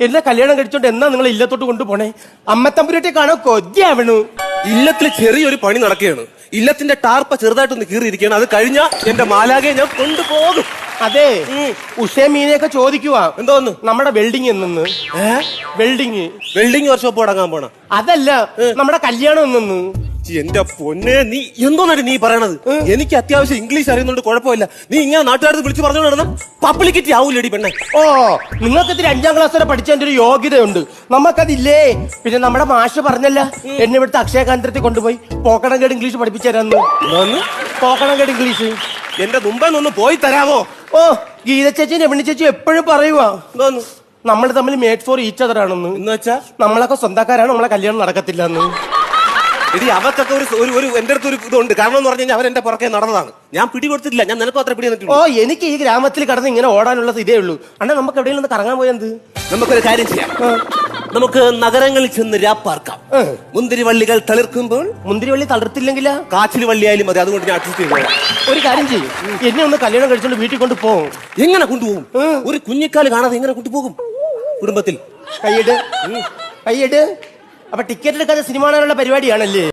എന്നെ കല്യാണം കഴിച്ചോണ്ട് എന്നാ നിങ്ങൾ ഇല്ലത്തോട്ട് കൊണ്ടുപോണേ? അമ്മത്തമ്പുരട്ടെ കാണാൻ കൊതിയാവണു ഇല്ലത്തിൽ ചെറിയൊരു പണി നടക്കുകയാണ്. ഇല്ലത്തിന്റെ ടാർപ്പ ചെറുതായിട്ടൊന്ന് കീറിയിരിക്കുകയാണ്. അത് കഴിഞ്ഞാ എന്റെ മാലാകെ ഞാൻ കൊണ്ടുപോകും. അതെ. ഉഷേ മീനെയൊക്കെ ചോദിക്കുവാ. എന്തോന്ന്? നമ്മുടെ വെൽഡിങ് എന്നു വെൽഡിങ്. വെൽഡിങ് വർക്ക്ഷോപ്പ് തുടങ്ങാൻ പോണ. അതല്ല നമ്മുടെ കല്യാണം എന്നു എന്റെ പൊന്നെ നീ എന്തോന്നാണ് നീ പറയണത്? എനിക്ക് അത്യാവശ്യം ഇംഗ്ലീഷ് അറിയുന്നുണ്ട് കുഴപ്പമില്ല. നീ ഇങ്ങനെ നാട്ടുകാരത്ത് വിളിച്ചു പറഞ്ഞു നടന്ന പബ്ലിക്കിറ്റി ആവൂലടി പെണ്ണെ. ഓ നിങ്ങൾക്ക് ഇതിൽ അഞ്ചാം ക്ലാസ് വരെ പഠിച്ചതിന്റെ ഒരു യോഗ്യതയുണ്ട്. നമുക്കതില്ലേ പിന്നെ നമ്മുടെ മാഷ് പറഞ്ഞല്ല എന്നെ ഇവിടുത്തെ അക്ഷയ കേന്ദ്രത്തിൽ കൊണ്ടുപോയി പോക്കണങ്കേട് ഇംഗ്ലീഷ് പഠിപ്പിച്ചു തരാന്ന് പോക്കണം പോക്കണങ്കേട് ഇംഗ്ലീഷ്. എന്റെ മുമ്പെന്നൊന്ന് പോയി തരാമോ ഓ ഗീത ചേച്ചി രമണി ചേച്ചി എപ്പോഴും പറയുവാ. നമ്മൾ നമ്മൾ തമ്മിൽ മേഡ് ഫോർ ഈച്ച് അതർ ആണെന്ന്. എന്ന് വെച്ചാ? നമ്മളൊക്കെ സ്വന്തക്കാരാണ് നമ്മളെ കല്യാണം നടക്കത്തില്ല എന്ന് ഇടി അവർക്കൊക്കെ ഒരു ഒരു ഒരു എന്റെ അടുത്ത് ഒരു ഇതുണ്ട്. കാരണം എന്ന് പറഞ്ഞു കഴിഞ്ഞാൽ അവർ എന്റെ പുറകെ നടന്നതാണ്. ഞാൻ പിടി കൊടുത്തിട്ടില്ല ഞാൻ നിനക്ക് അത്ര പിടി ഓ എനിക്ക് ഈ ഗ്രാമത്തിൽ കടന്ന് ഇങ്ങനെ ഓടാനുള്ളത് ഇതേ ഉള്ളൂ. അണ്ണാ നമുക്ക് എവിടെയെങ്കിലും ഒന്ന് കറങ്ങാൻ പോയത് നമുക്കൊരു കാര്യം ചെയ്യാം. നമുക്ക് നഗരങ്ങളിൽ ചെന്ന് രാപ്പാർക്കാം മുന്തിരിവള്ളികൾ തളിർക്കുമ്പോൾ മുന്തിരിവള്ളി തളിർത്തില്ലെങ്കില? കാച്ചിൽ വള്ളിയായാലും മതി. അതുകൊണ്ട് ഞാൻ അഡ്ജസ്റ്റ് ചെയ്തോളാം. ഒരു കാര്യം ചെയ്യും. എന്നെ ഒന്ന് കല്യാണം കഴിച്ചോണ്ട് വീട്ടിൽ കൊണ്ട് പോകും എങ്ങനെ കൊണ്ടുപോകും? ഒരു കുഞ്ഞിക്കാൽ കാണാതെ എങ്ങനെ കൊണ്ടുപോകും? കുടുംബത്തിൽ. കൈയിട് കൈയിട് അപ്പൊ ടിക്കറ്റ് എടുക്കാതെ സിനിമ കാണാനുള്ള പരിപാടിയാണല്ലേ?